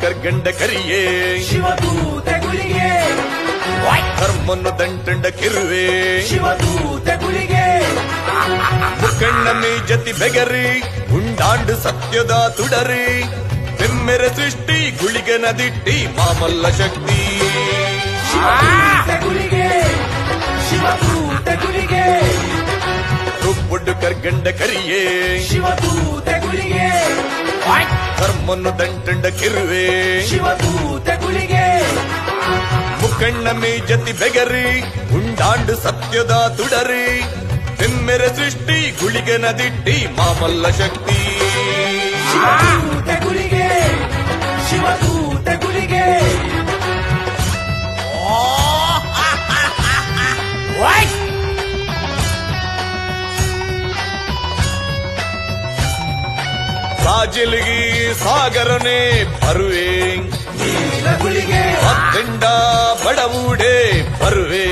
ಕರ್ಗಂಡ ಕರಿಯೇ. ಶಿವದೂತೆ ಗುಳಿಗೆ ಧರ್ಮನ್ನು ದಂಟಂಡ ಕಿರುವೆ. ಶಿವದೂತೆ ಗುಳಿಗೆ ಮುಖಣ್ಣ ಮೀ ಜತಿ ಬೆಗರಿ ಉಂಡಾಂಡು ಸತ್ಯದ ತುಡರಿ. ಬೆಮ್ಮೆರೆ ಸೃಷ್ಟಿ ಗುಳಿಗೆ ನದಿಟ್ಟಿ ಮಾಮಲ್ಲ ಶಕ್ತಿ. ಕರ್ಗಂಡ ಕರಿಯೇ. ಶಿವದೂತೆ ಧರ್ಮನ್ನು ದಂಟಂಡ ಕಿರುವೆ. ಶಿವದೂತೆ ಗುಳಿಗೆ ಮುಖಣ್ಣ ಮೇ ಜತಿ ಬೆಗರಿ ಉಂಡಾಂಡು ಸತ್ಯದ ತುಡರಿ. ಬೆಮ್ಮೆರೆ ಸೃಷ್ಟಿ ಗುಳಿಗೆ ನದಿಟ್ಟಿ ಮಾಮಲ್ಲ ಶಕ್ತಿ. ಸಾಜಿಲ್ಗಿ ಸಾಗರನೆ ಬರುವೆ. ಮತ್ತೆಂಡ ಬಡವೂಡೆ ಬರುವೆ.